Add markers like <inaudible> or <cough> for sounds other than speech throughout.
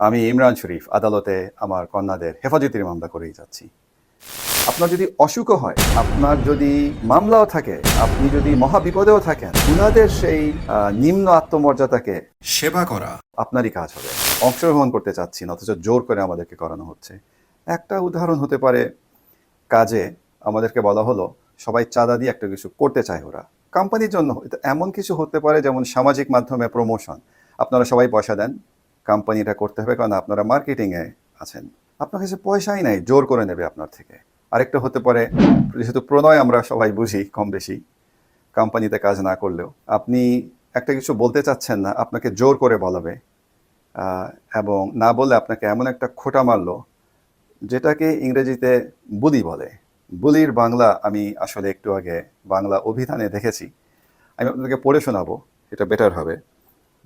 আমি ইমরান শরীফ, আদালতে আমার কন্যাদের হেফাজতের মামলা করেই যাচ্ছি। আপনার যদি অসুখও হয়, আপনার যদি মামলাও থাকে, আপনি যদি মহাবিপদেও থাকেন, উনাদের সেই নিম্ন আত্মমর্যাদাকে সেবা করা আপনারই কাজ হবে। অংশগ্রহণ করতে চাচ্ছি না, অথচ জোর করে আমাদেরকে করানো হচ্ছে। একটা উদাহরণ হতে পারে কাজে, আমাদেরকে বলা হলো, সবাই চাঁদা দিয়ে একটা কিছু করতে চায় ওরা। কোম্পানির জন্য এমন কিছু হতে পারে যেমন সামাজিক মাধ্যমে প্রমোশন আপনারা সবাই পয়সা দেন কোম্পানিটা করতে হবে কারণ আপনারা মার্কেটিংয়ে আছেন। আপনার কাছে পয়সাই নাই, জোর করে নেবে আপনার থেকে। আরেকটা হতে পারে, যেহেতু প্রণয় আমরা সবাই বুঝি কম বেশি, কোম্পানিতে কাজ না করলেও। আপনি একটা কিছু বলতে চাচ্ছেন না, আপনাকে জোর করে বলাবে এবং না বললে আপনাকে এমন একটা খোটা মারলো, যেটাকে ইংরেজিতে বুলি বলে। বুলির বাংলা আমি আসলে একটু আগে বাংলা অভিধানে দেখেছি। আমি আপনাদেরকে পড়ে শোনাবো, এটা বেটার হবে।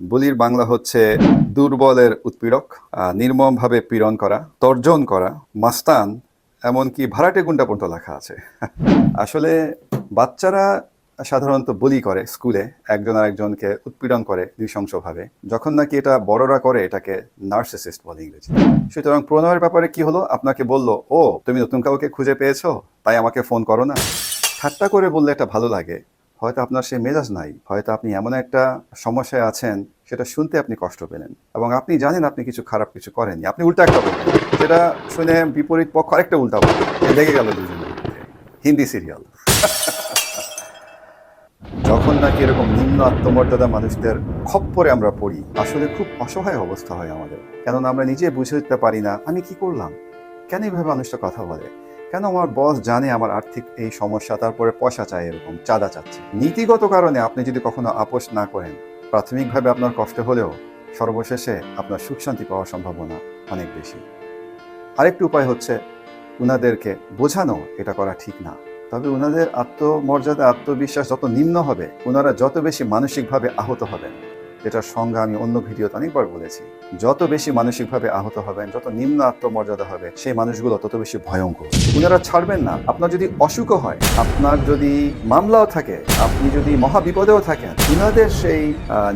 বুলির বাংলা হচ্ছে দুর্বলের উৎপীড়ক নির্মমভাবে পীড়ন করা, তর্জন করা, মাস্তান, এমনকি ভাড়াটে গুন্ডা পর্যন্ত লেখা আছে। <laughs> আসলে বাচ্চারা সাধারণত বলি করে স্কুলে, একজন আরেকজনকে উৎপীড়ন করে নৃশংসভাবে। যখন নাকি এটা বড়রা করে, এটাকে নার্সিসিস্ট বলে ইংরেজি সুতরাং প্রণয়ের ব্যাপারে কি হলো? আপনাকে বলল, ও, তুমি নতুন কাউকে খুঁজে পেয়েছ? তাই আমাকে ফোন করো না। ঠাট্টা করে বললে এটা ভালো লাগে। হয়তো আপনার সে মেজাজ নাই, হয়তো আপনি এমন একটা সমস্যায় আছেন, সেটা শুনতে আপনি কষ্ট পেলেন এবং আপনি জানেন আপনি কিছু খারাপ কিছু করেননি। আপনি উল্টা একটা বলবেন সেটা শুনে বিপরীত পক্ষ আরেকটা উল্টা বলবেন লেগে গেল মধ্যে। হিন্দি সিরিয়াল। <laughs> যখন নাকি এরকম নিম্ন আত্মমর্যাদা মানুষদের খপ্পরে আমরা পড়ি, আসলে খুব অসহায় অবস্থা হয় আমাদের। কেননা আমরা নিজে বুঝে উঠতে পারি না, আমি কি করলাম? কেন এইভাবে মানুষটা কথা বলে? কেন আমার বস জানে আমার আর্থিক এই সমস্যা, তারপরে পয়সা চায় এরকম, চাঁদা চাচ্ছে? নীতিগত কারণে আপনি যদি কখনো আপোষ না করেন, প্রাথমিকভাবে আপনার কষ্ট হলেও সর্বশেষে আপনার সুখ শান্তি পাওয়ার সম্ভাবনা অনেক বেশি। আরেকটি উপায় হচ্ছে উনাদেরকে বোঝানো, এটা করা ঠিক না। তবে ওনাদের আত্মমর্যাদা, আত্মবিশ্বাস যত নিম্ন হবে ওনারা যত বেশি মানসিকভাবে আহত হবেন যেটার সংজ্ঞা আমি অন্য ভিডিওতে অনেকবার বলেছি। যত বেশি মানসিকভাবে আহত হবেন, যত নিম্ন আত্মমর্যাদা হবে, সেই মানুষগুলো তত বেশি ভয়ঙ্কর। ওনারা ছাড়বেন না। আপনার যদি অসুখও হয়, আপনার যদি মামলাও থাকে, আপনি যদি মহাবিপদেও থাকেন ওনাদের সেই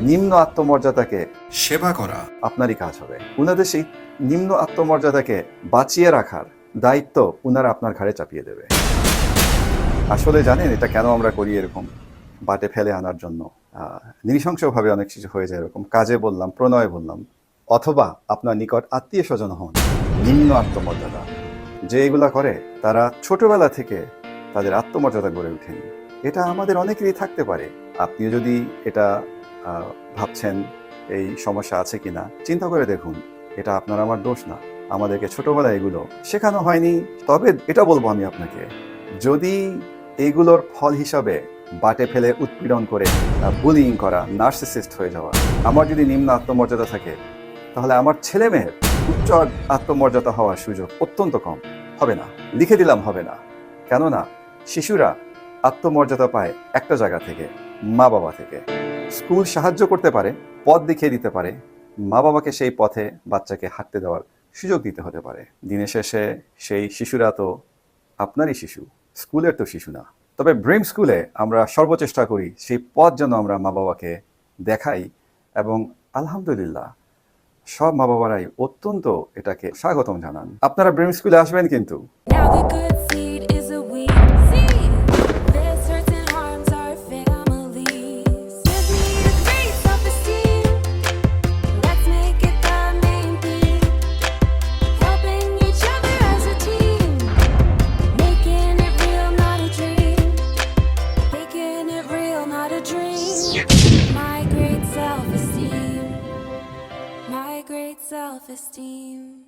নিম্ন আত্মমর্যাদাকে সেবা করা আপনারই কাজ হবে। ওনাদের সেই নিম্ন আত্মমর্যাদাকে বাঁচিয়ে রাখার দায়িত্ব ওনারা আপনার ঘাড়ে চাপিয়ে দেবে। আসলে জানেন এটা কেন আমরা করি এরকম? বাটে ফেলে আনার জন্য। নৃশংসভাবে অনেক কিছু হয়ে যায় এরকম। কাজে বললাম, প্রণয় বললাম, অথবা আপনার নিকট আত্মীয় স্বজন হন, নিম্ন আত্মমর্যাদা। যে এগুলা করে, তারা ছোটবেলা থেকে তাদের আত্মমর্যাদা গড়ে ওঠেনি। এটা আমাদের অনেকেরই থাকতে পারে। আপনিও যদি এটা ভাবছেন এই সমস্যা আছে কিনা, চিন্তা করে দেখুন। এটা আপনার আমার দোষ না। আমাদেরকে ছোটবেলায় এগুলো শেখানো হয়নি। তবে এটা বলব আমি আপনাকে। যদি এইগুলোর ফল হিসাবে বাটে ফেলে উৎপীড়ন করে বুলিং করা নার্সিসিস্ট হয়ে যাওয়া। আমার যদি নিম্ন আত্মমর্যাদা থাকে, তাহলে আমার ছেলে মেয়ের উচ্চ আত্মমর্যাদা হওয়ার সুযোগ অত্যন্ত কম। হবে না। লিখে দিলাম হবে না। কেননা, শিশুরা আত্মমর্যাদা পায় একটা জায়গা থেকে মা বাবা থেকে। স্কুল সাহায্য করতে পারে, পথ দেখিয়ে দিতে পারে। মা বাবাকে সেই পথে বাচ্চাকে হাঁটতে দেওয়ার সুযোগ দিতে হতে পারে। দিনের শেষে সেই শিশুরা তো আপনারই শিশু। স্কুলের তো শিশু না। তবে ব্রেম স্কুলে আমরা সর্বচেষ্টা করি সেই পথ যেন আমরা মা বাবাকে দেখাই এবং আলহামদুলিল্লাহ সব মা বাবারাই অত্যন্ত এটাকে স্বাগতম জানান। আপনারা ব্রেম স্কুলে আসবেন কিন্তু। self esteem.